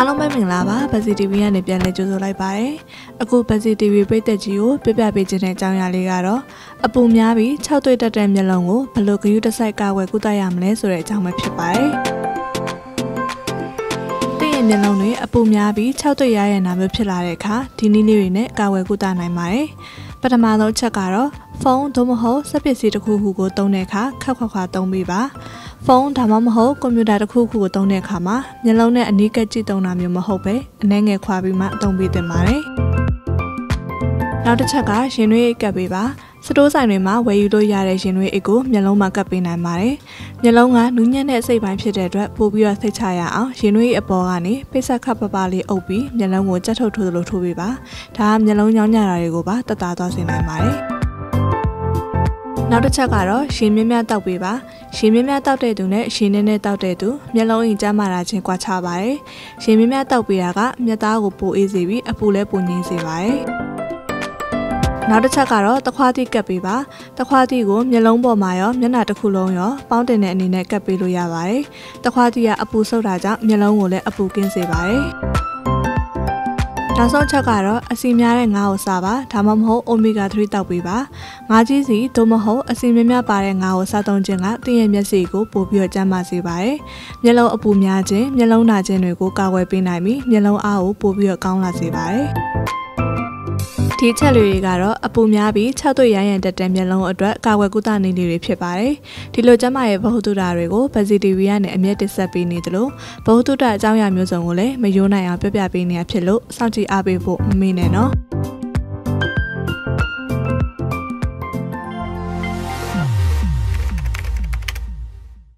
အားလုံးပဲမင်္ဂလာပါဗစီ TV ကနေပြန်လည်ကြိုဆိုလိုက်ပါတယ်အခုဗစီ TV ပရိသတ်ကြီးကိုပြပြပေးခြင်းတဲ့အကြောင်းအရာလေးကတော့အပူများပြီး6တွေ့တက်တဲ့မျက်လုံးကိုဘယ်လိုဂရုတစိုက်ကာဝယ်ကုသရမလဲဆိုတဲ့အကြောင်းပဲဖြစ်ပါတယ်တင့်ရဲ့မျက်လုံးတွေအပူများပြီး6တွေ့ရရနာမျိုးဖြစ်လာတဲ့အခါဒီနည်းလေးတွေနဲ့ကာဝယ်ကုသနိုင်ပါတယ် ပထမဆုံးချက်ကတော့ဖုန်းသို့မဟုတ်စက်ပစ္စည်းတစ်ခုခုကိုသုံးတဲ့အခါခက်ခွက်ခွာသုံးပေးပါဖုန်းဒါမှမဟုတ်ကွန်ပျူတာတစ်ခုခုကိုသုံးတဲ့အခါမှာမျက်လုံးနဲ့အနီးကပ်ကြည့်သုံးတာမျိုးမဟုတ်ပဲအနှဲငယ်ခွာပြီးမှသုံးပေးသင့်ပါတယ်နောက်တစ်ချက်ကရင်သွေးအိတ်ကပ်ပေးပါ စတိုးဆိုင်တွေမှာဝယ်ယူလို့ရတဲ့ရင်သွေးအိတ်ကိုမျက်လုံးမှာကပ်ပေးနိုင်ပါတယ်။မျက်လုံးကနူးညံ့တဲ့အစိတ်ပိုင်းဖြစ်တဲ့အတွက်ပို့ပြီးတော့စိတ်ချရအောင်ရင်သွေးအပေါ်ကနေပိတ်ဆက်ခပ်ပပလေးအုပ်ပြီးမျက်လုံးကိုကြက်ထုတ်ထိုးသလိုထိုးပေးပါ။ဒါကမျက်လုံးညောင်းညတာတွေကိုပါတတ်တာသွားစေနိုင်ပါတယ်။နောက်တစ်ချက်ကတော့ရှင်မြမြတောက်ပေးပါရှင်မြမြတောက်တဲ့သူနဲ့ရှင်နေနဲ့တောက်တဲ့သူမျက်လုံးအိမ်ကျမ်းမာတာချင်းကွာခြားပါတယ်ရှင်မြမြတောက်ပေးတာကမျက်သားကိုပိုအေးစေပြီးအပူလည်းပိုငြိမ်းစေပါတယ် နောက်တစ်ချက်ကတော့တခွားတိကပ်ပေးပါတခွားတိကိုမျက်လုံးပေါ်မှာရောမျက်နှာတစ်ခုလုံးရောပေါင်းတင်တဲ့အနေနဲ့ကပ်ပေးလို့ရပါတယ်တခွားတိကအပူဆုပ်တာကြောင့်မျက်လုံးကိုလည်းအပူကင်းစေပါတယ်နောက်ဆုံးချက်ကတော့အစီများတဲ့ငါးကိုစားပါဒါမှမဟုတ် omega 3တောက်ပေးပါငါးကြီးစီသို့မဟုတ်အစီများများပါတဲ့ငါးကိုစားသုံးခြင်းကတင်းရဲ့မျက်စိကိုပိုပြီးတော့ကျန်းမာစေပါတယ်မျက်လုံးအပူများခြင်းမျက်လုံးနာခြင်းတွေကိုကာကွယ်ပေးနိုင်ပြီးမျက်လုံးအားကိုပိုပြီးတော့ကောင်းလာစေပါတယ် ဒီချက်တွေကတော့အပူများပြီး6သွေးရရန်တက်တဲ့မျက်လုံးအတွက်ကာကွယ်ကုသနည်းတွေဖြစ်ပါတယ်။ဒီလိုကျန်းမာရေးဗဟုသုတတွေကိုဗဇီတီဗီကနေအမြဲတက်ဆက်ပေးနေသလိုဗဟုသုတအကြောင်းအရာမျိုးစုံကိုလည်းမယိုးနိုင်အောင်ပြပြပေးနေရဖြစ်လို့စောင့်ကြည့်အားပေးဖို့မမေ့နဲ့နော်။